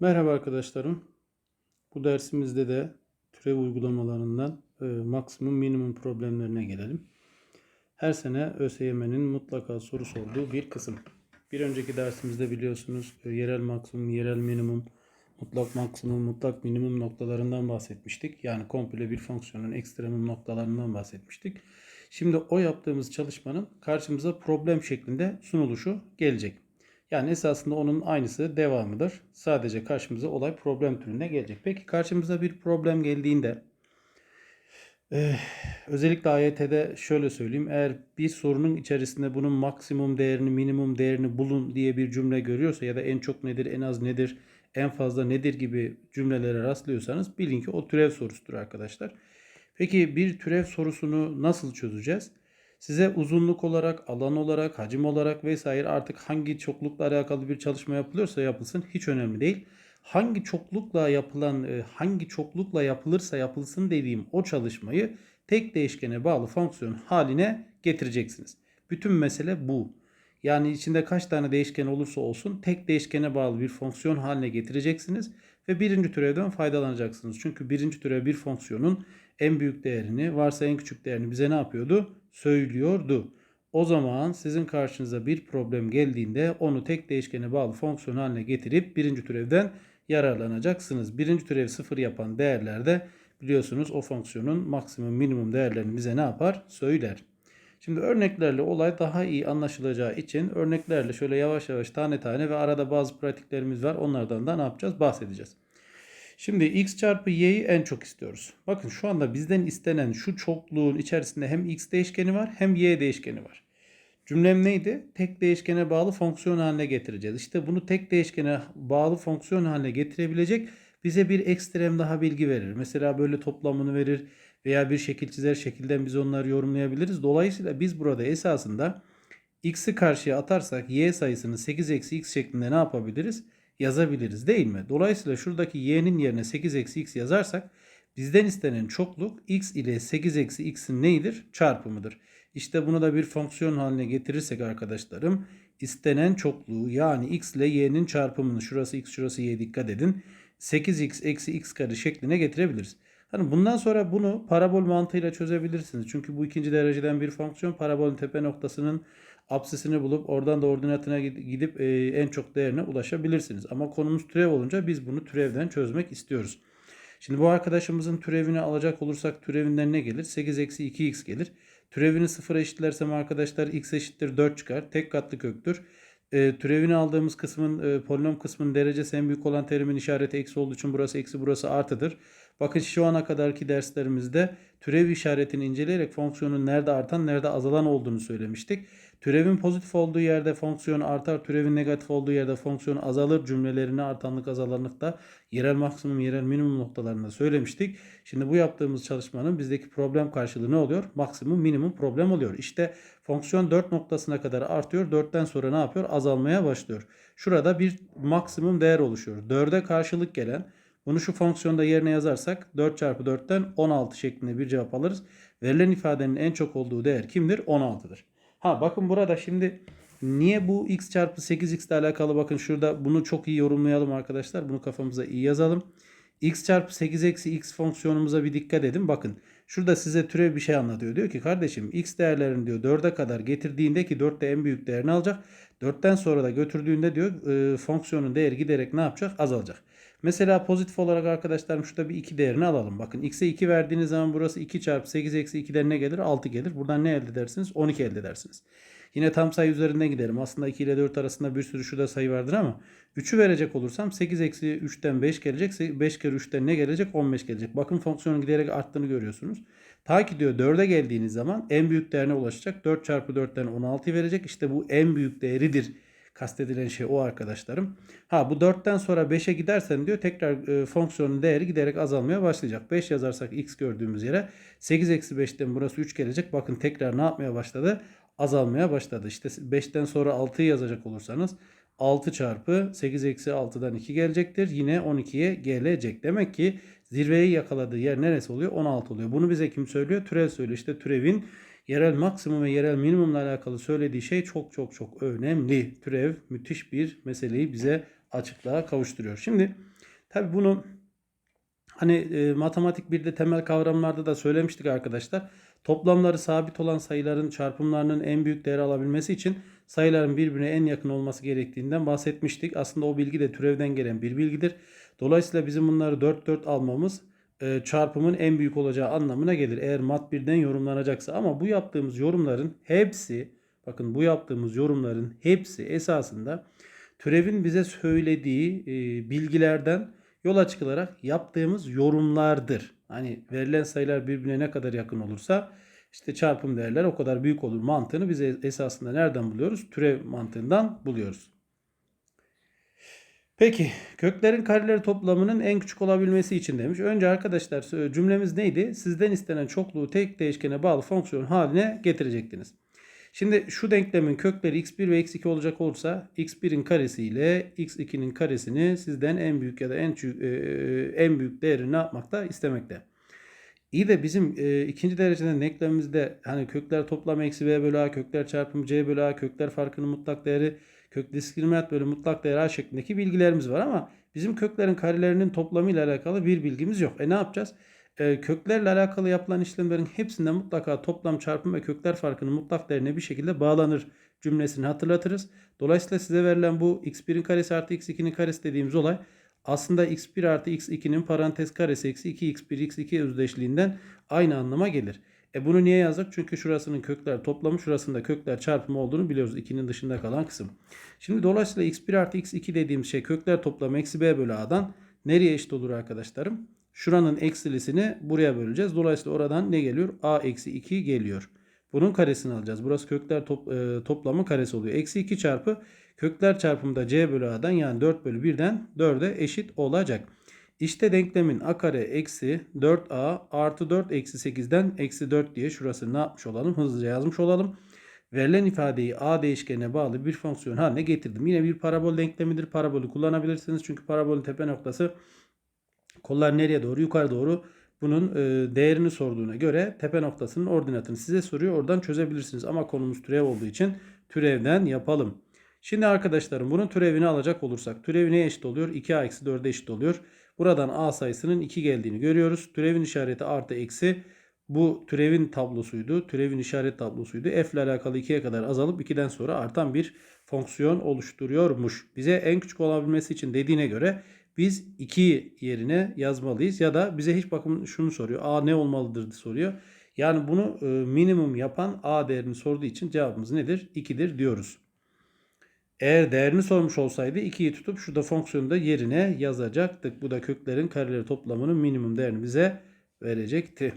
Merhaba arkadaşlarım. Bu dersimizde de türev uygulamalarından e, maksimum minimum problemlerine gelelim. Her sene ÖSYM'nin mutlaka soru sorduğu bir kısım. Bir önceki dersimizde biliyorsunuz e, yerel maksimum, yerel minimum, mutlak maksimum, mutlak minimum noktalarından bahsetmiştik. Yani komple bir fonksiyonun ekstremum noktalarından bahsetmiştik. Şimdi o yaptığımız çalışmanın karşımıza problem şeklinde sunuluşu gelecek. Yani esasında onun aynısı devamıdır. Sadece karşımıza olay problem türüne gelecek. Peki karşımıza bir problem geldiğinde eh, özellikle AYT'de şöyle söyleyeyim. Eğer bir sorunun içerisinde bunun maksimum değerini, minimum değerini bulun diye bir cümle görüyorsa ya da en çok nedir, en az nedir, en fazla nedir gibi cümlelere rastlıyorsanız bilin ki o türev sorusudur arkadaşlar. Peki bir türev sorusunu nasıl çözeceğiz? Size uzunluk olarak, alan olarak, hacim olarak vesaire artık hangi çoklukla alakalı bir çalışma yapılıyorsa yapılsın hiç önemli değil. Hangi çoklukla yapılan, e, hangi çoklukla yapılırsa yapılsın dediğim o çalışmayı tek değişkene bağlı fonksiyon haline getireceksiniz. Bütün mesele bu. Yani içinde kaç tane değişken olursa olsun tek değişkene bağlı bir fonksiyon haline getireceksiniz ve birinci türevden faydalanacaksınız. Çünkü birinci türev bir fonksiyonun en büyük değerini varsa en küçük değerini bize ne yapıyordu? Söylüyordu. O zaman sizin karşınıza bir problem geldiğinde onu tek değişkene bağlı fonksiyon haline getirip birinci türevden yararlanacaksınız. Birinci türev sıfır yapan değerlerde biliyorsunuz o fonksiyonun maksimum minimum değerlerini bize ne yapar? Söyler. Şimdi örneklerle olay daha iyi anlaşılacağı için örneklerle şöyle yavaş yavaş tane tane ve arada bazı pratiklerimiz var. Onlardan da ne yapacağız? Bahsedeceğiz. Şimdi x çarpı y'yi en çok istiyoruz. Bakın şu anda bizden istenen şu çokluğun içerisinde hem x değişkeni var hem y değişkeni var. Cümlem neydi? Tek değişkene bağlı fonksiyon haline getireceğiz. İşte bunu tek değişkene bağlı fonksiyon haline getirebilecek bize bir ekstrem daha bilgi verir. Mesela böyle toplamını verir veya bir şekil çizer şekilden biz onları yorumlayabiliriz. Dolayısıyla biz burada esasında x'i karşıya atarsak y sayısını 8 eksi x şeklinde ne yapabiliriz? Yazabiliriz değil mi? Dolayısıyla şuradaki y'nin yerine 8 eksi x yazarsak bizden istenen çokluk x ile 8 eksi x'in neyidir? Çarpımıdır. İşte bunu da bir fonksiyon haline getirirsek arkadaşlarım istenen çokluğu yani x ile y'nin çarpımını şurası x şurası y dikkat edin 8x eksi x kare şekline getirebiliriz. Hani bundan sonra bunu parabol mantığıyla çözebilirsiniz. Çünkü bu ikinci dereceden bir fonksiyon parabolün tepe noktasının apsisini bulup oradan da ordinatına gidip e, en çok değerine ulaşabilirsiniz. Ama konumuz türev olunca biz bunu türevden çözmek istiyoruz. Şimdi bu arkadaşımızın türevini alacak olursak türevinden ne gelir? 8 eksi 2x gelir. Türevini sıfıra eşitlersem arkadaşlar x eşittir 4 çıkar. Tek katlı köktür. E, türevini aldığımız kısmın e, polinom kısmının derecesi en büyük olan terimin işareti eksi olduğu için burası eksi burası artıdır. Bakın şu ana kadarki derslerimizde türev işaretini inceleyerek fonksiyonun nerede artan nerede azalan olduğunu söylemiştik. Türevin pozitif olduğu yerde fonksiyon artar, türevin negatif olduğu yerde fonksiyon azalır cümlelerini artanlık azalanlık da yerel maksimum yerel minimum noktalarında söylemiştik. Şimdi bu yaptığımız çalışmanın bizdeki problem karşılığı ne oluyor? Maksimum minimum problem oluyor. İşte fonksiyon 4 noktasına kadar artıyor. 4'ten sonra ne yapıyor? Azalmaya başlıyor. Şurada bir maksimum değer oluşuyor. 4'e karşılık gelen bunu şu fonksiyonda yerine yazarsak 4 çarpı 4'ten 16 şeklinde bir cevap alırız. Verilen ifadenin en çok olduğu değer kimdir? 16'dır. Ha bakın burada şimdi niye bu x çarpı 8x ile alakalı bakın şurada bunu çok iyi yorumlayalım arkadaşlar. Bunu kafamıza iyi yazalım. x çarpı 8 eksi x fonksiyonumuza bir dikkat edin. Bakın şurada size türev bir şey anlatıyor. Diyor ki kardeşim x değerlerini diyor 4'e kadar getirdiğinde ki 4 de en büyük değerini alacak. 4'ten sonra da götürdüğünde diyor e, fonksiyonun değeri giderek ne yapacak? Azalacak. Mesela pozitif olarak arkadaşlarım şurada bir 2 değerini alalım. Bakın x'e 2 verdiğiniz zaman burası 2 çarpı 8 eksi 2'den ne gelir? 6 gelir. Buradan ne elde edersiniz? 12 elde edersiniz. Yine tam sayı üzerinden gidelim. Aslında 2 ile 4 arasında bir sürü şurada sayı vardır ama 3'ü verecek olursam 8 eksi 3'ten 5 gelecek. 5 kere 3'ten ne gelecek? 15 gelecek. Bakın fonksiyonun giderek arttığını görüyorsunuz. Ta ki diyor 4'e geldiğiniz zaman en büyük değerine ulaşacak. 4 çarpı 4'ten 16 verecek. İşte bu en büyük değeridir Kastedilen şey o arkadaşlarım. Ha bu 4'ten sonra 5'e gidersen diyor tekrar e, fonksiyonun değeri giderek azalmaya başlayacak. 5 yazarsak x gördüğümüz yere 8 eksi 5'ten burası 3 gelecek. Bakın tekrar ne yapmaya başladı? Azalmaya başladı. İşte 5'ten sonra 6'yı yazacak olursanız 6 çarpı 8 eksi 6'dan 2 gelecektir. Yine 12'ye gelecek. Demek ki zirveyi yakaladığı yer neresi oluyor? 16 oluyor. Bunu bize kim söylüyor? Türev söylüyor. İşte türevin yerel maksimum ve yerel minimumla alakalı söylediği şey çok çok çok önemli. Türev müthiş bir meseleyi bize açıklığa kavuşturuyor. Şimdi tabi bunu hani e, matematik bir de temel kavramlarda da söylemiştik arkadaşlar. Toplamları sabit olan sayıların çarpımlarının en büyük değer alabilmesi için sayıların birbirine en yakın olması gerektiğinden bahsetmiştik. Aslında o bilgi de türevden gelen bir bilgidir. Dolayısıyla bizim bunları 4 4 almamız e, çarpımın en büyük olacağı anlamına gelir. Eğer mat birden yorumlanacaksa ama bu yaptığımız yorumların hepsi bakın bu yaptığımız yorumların hepsi esasında türevin bize söylediği e, bilgilerden yola çıkılarak yaptığımız yorumlardır. Hani verilen sayılar birbirine ne kadar yakın olursa işte çarpım değerler o kadar büyük olur mantığını biz esasında nereden buluyoruz? Türev mantığından buluyoruz. Peki köklerin kareleri toplamının en küçük olabilmesi için demiş. Önce arkadaşlar cümlemiz neydi? Sizden istenen çokluğu tek değişkene bağlı fonksiyon haline getirecektiniz. Şimdi şu denklemin kökleri x1 ve x2 olacak olursa x1'in karesi ile x2'nin karesini sizden en büyük ya da en küçük e, en büyük değerini ne yapmakta istemekte. İyi de bizim e, ikinci dereceden denklemimizde hani kökler toplamı eksi b bölü a, kökler çarpımı c bölü a, kökler farkının mutlak değeri, kök diskriminant bölü mutlak değeri a şeklindeki bilgilerimiz var ama bizim köklerin karelerinin toplamı ile alakalı bir bilgimiz yok. E ne yapacağız? E, köklerle alakalı yapılan işlemlerin hepsinde mutlaka toplam çarpım ve kökler farkının mutlak değerine bir şekilde bağlanır cümlesini hatırlatırız. Dolayısıyla size verilen bu x1'in karesi artı x2'nin karesi dediğimiz olay aslında x1 artı x2'nin parantez karesi eksi 2x1 x2 özdeşliğinden aynı anlama gelir. E bunu niye yazdık? Çünkü şurasının kökler toplamı şurasında kökler çarpımı olduğunu biliyoruz. 2'nin dışında kalan kısım. Şimdi dolayısıyla x1 artı x2 dediğimiz şey kökler toplamı eksi b bölü a'dan nereye eşit olur arkadaşlarım? Şuranın eksilisini buraya böleceğiz. Dolayısıyla oradan ne geliyor? a eksi 2 geliyor. Bunun karesini alacağız. Burası kökler top, e, toplamı karesi oluyor. Eksi 2 çarpı kökler çarpımında c bölü a'dan yani 4 bölü 1'den 4'e eşit olacak. İşte denklemin a kare eksi 4a artı 4 eksi 8'den eksi 4 diye şurası ne yapmış olalım? Hızlıca yazmış olalım. Verilen ifadeyi a değişkenine bağlı bir fonksiyon haline getirdim. Yine bir parabol denklemidir. Parabolü kullanabilirsiniz. Çünkü parabolün tepe noktası kollar nereye doğru? Yukarı doğru bunun e, değerini sorduğuna göre tepe noktasının ordinatını size soruyor. Oradan çözebilirsiniz. Ama konumuz türev olduğu için türevden yapalım. Şimdi arkadaşlarım bunun türevini alacak olursak türevi neye eşit oluyor? 2a eksi 4'e eşit oluyor. Buradan a sayısının 2 geldiğini görüyoruz. Türevin işareti artı eksi. Bu türevin tablosuydu. Türevin işaret tablosuydu. F ile alakalı 2'ye kadar azalıp 2'den sonra artan bir fonksiyon oluşturuyormuş. Bize en küçük olabilmesi için dediğine göre biz 2 yerine yazmalıyız. Ya da bize hiç bakın şunu soruyor. A ne olmalıdır soruyor. Yani bunu e, minimum yapan A değerini sorduğu için cevabımız nedir? 2'dir diyoruz. Eğer değerini sormuş olsaydı 2'yi tutup şurada fonksiyonu da yerine yazacaktık. Bu da köklerin kareleri toplamının minimum değerini bize verecekti.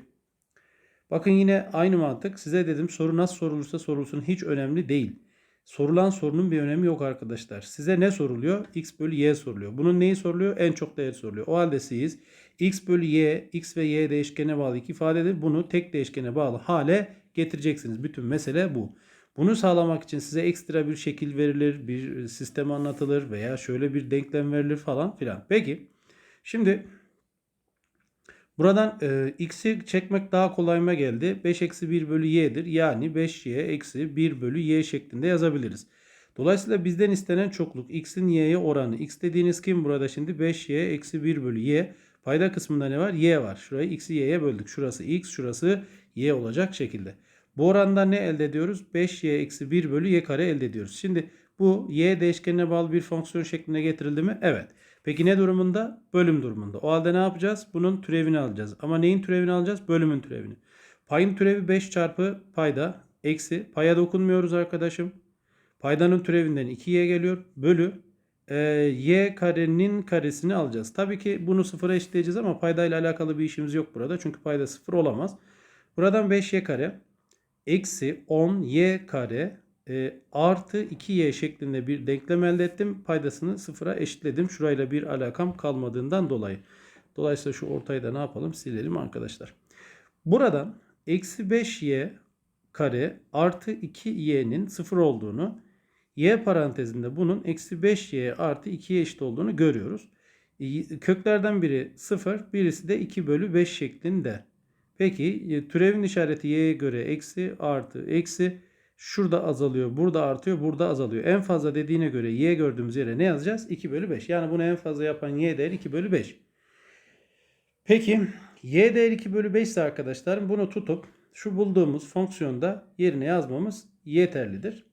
Bakın yine aynı mantık. Size dedim soru nasıl sorulursa sorulsun hiç önemli değil. Sorulan sorunun bir önemi yok arkadaşlar. Size ne soruluyor? X bölü Y soruluyor. Bunun neyi soruluyor? En çok değer soruluyor. O halde siz X bölü Y, X ve Y değişkene bağlı iki ifadedir. Bunu tek değişkene bağlı hale getireceksiniz. Bütün mesele bu. Bunu sağlamak için size ekstra bir şekil verilir, bir sistem anlatılır veya şöyle bir denklem verilir falan filan. Peki şimdi buradan e, x'i çekmek daha kolayıma geldi. 5 eksi 1 bölü y'dir. Yani 5y eksi 1 bölü y şeklinde yazabiliriz. Dolayısıyla bizden istenen çokluk x'in y'ye oranı. x dediğiniz kim burada şimdi? 5y eksi 1 bölü y. Payda kısmında ne var? y var. Şurayı x'i y'ye böldük. Şurası x, şurası y olacak şekilde. Bu oranda ne elde ediyoruz? 5y eksi 1 bölü y kare elde ediyoruz. Şimdi bu y değişkenine bağlı bir fonksiyon şekline getirildi mi? Evet. Peki ne durumunda? Bölüm durumunda. O halde ne yapacağız? Bunun türevini alacağız. Ama neyin türevini alacağız? Bölümün türevini. Payın türevi 5 çarpı payda eksi. Paya dokunmuyoruz arkadaşım. Paydanın türevinden 2y geliyor. Bölü e, y karenin karesini alacağız. Tabii ki bunu sıfıra eşitleyeceğiz ama paydayla alakalı bir işimiz yok burada. Çünkü payda sıfır olamaz. Buradan 5y kare eksi 10y kare e, artı 2y şeklinde bir denklem elde ettim. Paydasını sıfıra eşitledim. Şurayla bir alakam kalmadığından dolayı. Dolayısıyla şu ortayı da ne yapalım? Silelim arkadaşlar. Buradan eksi 5y kare artı 2y'nin sıfır olduğunu y parantezinde bunun eksi 5y artı 2'ye eşit olduğunu görüyoruz. Köklerden biri 0 birisi de 2 bölü 5 şeklinde. Peki e, türevin işareti y'ye göre eksi artı eksi. Şurada azalıyor, burada artıyor, burada azalıyor. En fazla dediğine göre y gördüğümüz yere ne yazacağız? 2 bölü 5. Yani bunu en fazla yapan y değeri 2 bölü 5. Peki y değeri 2 bölü 5 ise arkadaşlarım bunu tutup şu bulduğumuz fonksiyonda yerine yazmamız yeterlidir.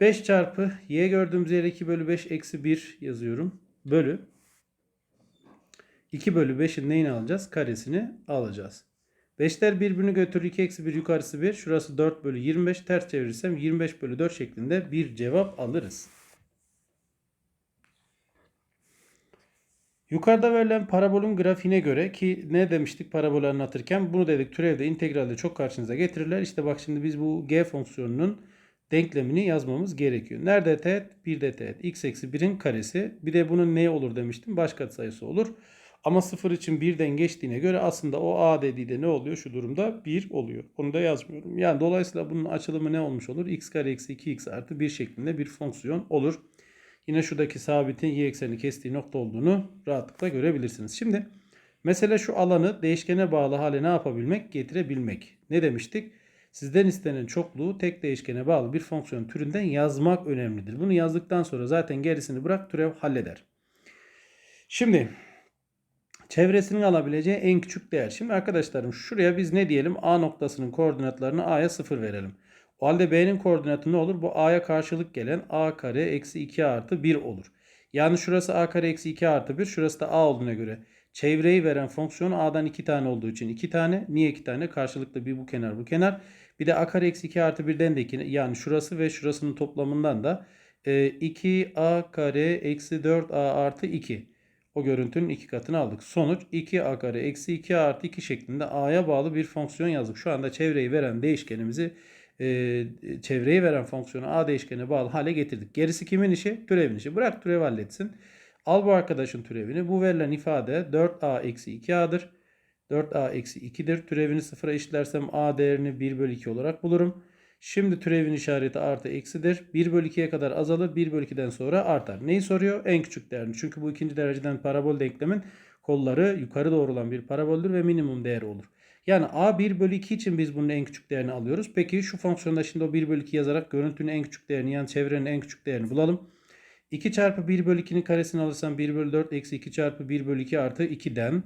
5 çarpı y gördüğümüz yere 2 bölü 5 eksi 1 yazıyorum. Bölü 2 bölü 5'in neyini alacağız? Karesini alacağız. 5'ler birbirini götürür. 2 eksi 1 yukarısı 1. Şurası 4 bölü 25. Ters çevirirsem 25 bölü 4 şeklinde bir cevap alırız. Yukarıda verilen parabolün grafiğine göre ki ne demiştik parabolü anlatırken bunu dedik türevde integralde çok karşınıza getirirler. İşte bak şimdi biz bu g fonksiyonunun denklemini yazmamız gerekiyor. Nerede teğet? 1 de teğet. x eksi 1'in karesi. Bir de bunun ne olur demiştim? Baş katsayısı olur. Ama 0 için 1'den geçtiğine göre aslında o a dediği de ne oluyor şu durumda? 1 oluyor. Onu da yazmıyorum. Yani dolayısıyla bunun açılımı ne olmuş olur? x kare eksi 2x artı 1 şeklinde bir fonksiyon olur. Yine şuradaki sabitin y eksenini kestiği nokta olduğunu rahatlıkla görebilirsiniz. Şimdi mesele şu alanı değişkene bağlı hale ne yapabilmek? Getirebilmek. Ne demiştik? Sizden istenen çokluğu tek değişkene bağlı bir fonksiyon türünden yazmak önemlidir. Bunu yazdıktan sonra zaten gerisini bırak türev halleder. Şimdi çevresinin alabileceği en küçük değer. Şimdi arkadaşlarım şuraya biz ne diyelim? A noktasının koordinatlarını A'ya 0 verelim. O halde B'nin koordinatı ne olur? Bu A'ya karşılık gelen A kare eksi 2 artı 1 olur. Yani şurası A kare eksi 2 artı 1. Şurası da A olduğuna göre. Çevreyi veren fonksiyon A'dan 2 tane olduğu için 2 tane. Niye 2 tane? Karşılıklı bir bu kenar bu kenar. Bir de A kare eksi 2 artı 1'den de 2. Yani şurası ve şurasının toplamından da 2A kare eksi 4A artı 2. O görüntünün iki katını aldık. Sonuç 2a kare eksi 2a artı 2 şeklinde a'ya bağlı bir fonksiyon yazdık. Şu anda çevreyi veren değişkenimizi e, çevreyi veren fonksiyonu a değişkene bağlı hale getirdik. Gerisi kimin işi? Türevin işi. Bırak türev halletsin. Al bu arkadaşın türevini. Bu verilen ifade 4a eksi 2a'dır. 4a eksi 2'dir. Türevini sıfıra eşitlersem a değerini 1 bölü 2 olarak bulurum. Şimdi türevin işareti artı eksidir. 1 bölü 2'ye kadar azalır. 1 bölü 2'den sonra artar. Neyi soruyor? En küçük değerini. Çünkü bu ikinci dereceden parabol denklemin kolları yukarı doğru olan bir paraboldür ve minimum değeri olur. Yani a 1 bölü 2 için biz bunun en küçük değerini alıyoruz. Peki şu fonksiyonda şimdi o 1 bölü 2 yazarak görüntünün en küçük değerini yani çevrenin en küçük değerini bulalım. 2 çarpı 1 bölü 2'nin karesini alırsam 1 bölü 4 eksi 2 çarpı 1 bölü 2 artı 2'den.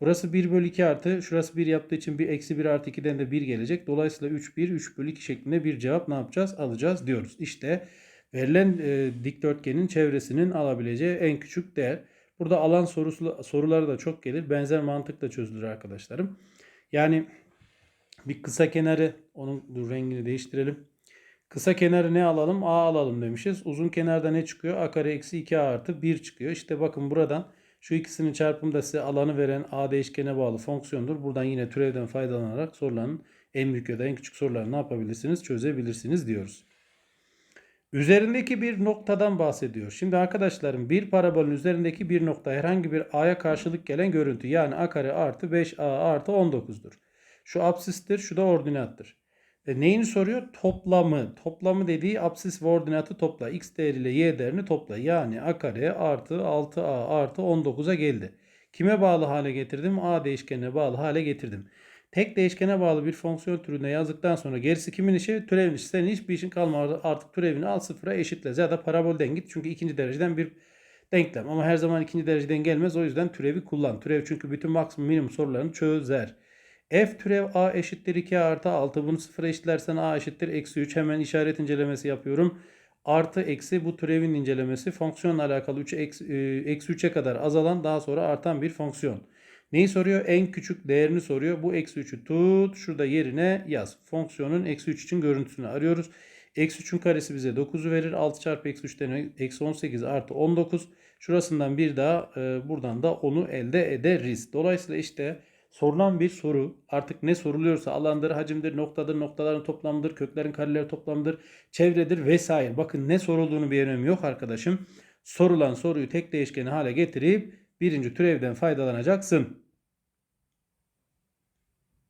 Burası 1 bölü 2 artı şurası 1 yaptığı için bir eksi 1 artı 2'den de 1 gelecek. Dolayısıyla 3 1 3 bölü 2 şeklinde bir cevap ne yapacağız? Alacağız diyoruz. İşte verilen e, dikdörtgenin çevresinin alabileceği en küçük değer. Burada alan sorusu, soruları da çok gelir. Benzer mantıkla çözülür arkadaşlarım. Yani bir kısa kenarı onun dur, rengini değiştirelim. Kısa kenarı ne alalım? A alalım demişiz. Uzun kenarda ne çıkıyor? A kare eksi 2A artı 1 çıkıyor. İşte bakın buradan şu ikisinin çarpımı da size alanı veren A değişkene bağlı fonksiyondur. Buradan yine türevden faydalanarak soruların en büyük ya da en küçük sorularını ne yapabilirsiniz? Çözebilirsiniz diyoruz. Üzerindeki bir noktadan bahsediyor. Şimdi arkadaşlarım bir parabolün üzerindeki bir nokta herhangi bir a'ya karşılık gelen görüntü. Yani a kare artı 5a artı 19'dur. Şu absistir, şu da ordinattır. E neyini soruyor? Toplamı. Toplamı dediği absis ve ordinatı topla. X değeriyle y değerini topla. Yani a kare artı 6a artı 19'a geldi. Kime bağlı hale getirdim? A değişkenine bağlı hale getirdim. Tek değişkene bağlı bir fonksiyon türünde yazdıktan sonra gerisi kimin işi? Türevin işi. Senin hiçbir işin kalmadı. Artık türevini al sıfıra eşitle. Ya da parabolden git. Çünkü ikinci dereceden bir denklem. Ama her zaman ikinci dereceden gelmez. O yüzden türevi kullan. Türev çünkü bütün maksimum minimum sorularını çözer. F türev a eşittir 2 artı 6. Bunu sıfıra eşitlersen a eşittir eksi 3. Hemen işaret incelemesi yapıyorum. Artı eksi bu türevin incelemesi fonksiyonla alakalı 3 eksi, e, eksi 3'e kadar azalan daha sonra artan bir fonksiyon. Neyi soruyor? En küçük değerini soruyor. Bu eksi 3'ü tut. Şurada yerine yaz. Fonksiyonun eksi 3 için görüntüsünü arıyoruz. Eksi 3'ün karesi bize 9'u verir. 6 çarpı eksi 3'ten eksi 18 artı 19. Şurasından bir daha e, buradan da onu elde ederiz. Dolayısıyla işte sorulan bir soru artık ne soruluyorsa alandır, hacimdir, noktadır, noktaların toplamıdır, köklerin kareleri toplamıdır, çevredir vesaire. Bakın ne sorulduğunu bir önemi yok arkadaşım. Sorulan soruyu tek değişkeni hale getirip birinci türevden faydalanacaksın.